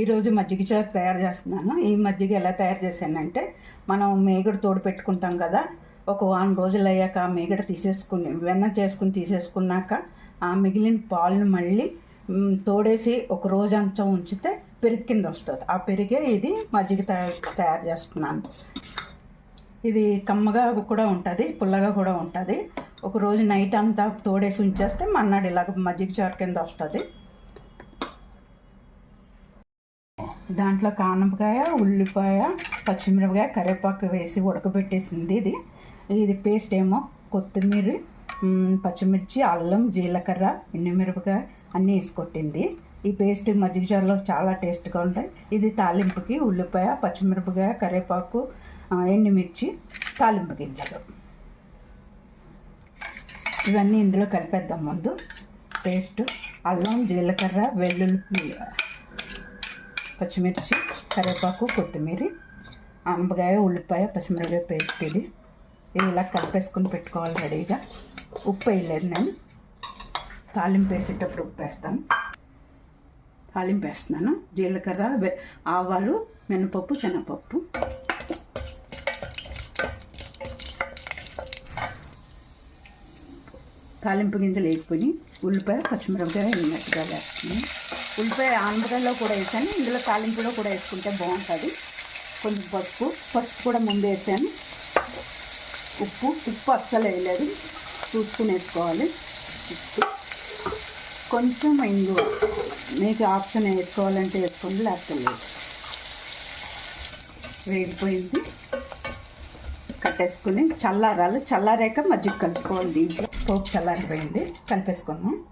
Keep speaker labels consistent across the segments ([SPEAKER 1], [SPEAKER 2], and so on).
[SPEAKER 1] ఈరోజు మజ్జిగ చారు తయారు చేస్తున్నాను. ఈ మజ్జిగ ఎలా తయారు చేశానంటే మనం మేగడ తోడు పెట్టుకుంటాం కదా ఒక వారం రోజులు అయ్యాక మేగడ తీసేసుకుని వెన్న చేసుకుని తీసేసుకున్నాక ఆ మిగిలిన పాలను మళ్ళీ తోడేసి ఒక రోజు అంతా ఉంచితే పెరుగు కింద వస్తుంది. ఆ పెరిగే ఇది మజ్జిగ తయారు తయారు చేస్తున్నాను. ఇది కమ్మగా కూడా ఉంటుంది పుల్లగా కూడా ఉంటుంది. ఒక రోజు నైట్ అంతా తోడేసి ఉంచేస్తే మన్నాడు ఇలాగ మజ్జిగ చారు కింద వస్తుంది. దాంట్లో కానపకాయ ఉల్లిపాయ పచ్చిమిరపకాయ కరివేపాకు వేసి ఉడకబెట్టేసింది ఇది. ఇది పేస్ట్ ఏమో కొత్తిమీర పచ్చిమిర్చి అల్లం జీలకర్ర ఎండుమిరపకాయ అన్నీ వేసుకొట్టింది ఈ పేస్ట్ మజ్జిగ చారులో చాలా టేస్ట్గా ఉంటాయి. ఇది తాలింపుకి ఉల్లిపాయ పచ్చిమిరపకాయ కరివేపాకు ఎండుమిర్చి తాలింపు గింజలు. ఇవన్నీ ఇందులో కలిపేద్దాం ముందు. పేస్ట్ అల్లం జీలకర్ర వెల్లుల్లి పచ్చిమిర్చి కరివేపాకు కొత్తిమీర అంబకాయ ఉల్లిపాయ పచ్చిమిరపకాయ పేస్ట్ ఇది. ఇది ఇలా కలిపేసుకుని పెట్టుకోవాలి రెడీగా. ఉప్పు వేయలేదు నేను. తాలింపు వేసేటప్పుడు ఉప్పు వేస్తాను. తాలింపు వేస్తున్నాను. జీలకర్ర ఆవాలు మినపప్పు శనగపప్పు. తాలింపు గింజలు వేసుకొని ఉల్లిపాయ పచ్చిమిరపకాయ వేసినట్టుగా వేస్తున్నాను ఉల్లిపాయ ఆనపకాయలో కూడా వేసాను. ఇందులో తాలింపులో కూడా వేసుకుంటే బాగుంటుంది. కొంచెం పసుపు పసుపు కూడా ముందు వేసాను. ఉప్పు ఉప్పు అస్సలు వేయలేదు. చూసుకుని వేసుకోవాలి. ఉప్పు. కొంచెం ఇంగు మీకు ఆప్షన్ వేసుకోవాలంటే వేసుకోండి లేకపోతే లేదు. వేగిపోయింది. కట్టేసుకుని చల్లారాలు. చల్లారాక మజ్జిగ కలుపుకోవాలి దీంట్లో. పోపు చల్లారిపోయింది. కలిపేసుకున్నాం.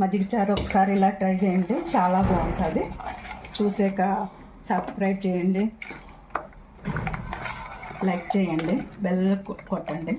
[SPEAKER 1] మజ్జిగ చారు ఒకసారి ఇలా ట్రై చేయండి. చాలా బాగుంటుంది. చూసాక సబ్స్క్రైబ్ చేయండి. లైక్ చేయండి. బెల్ కొట్టండి.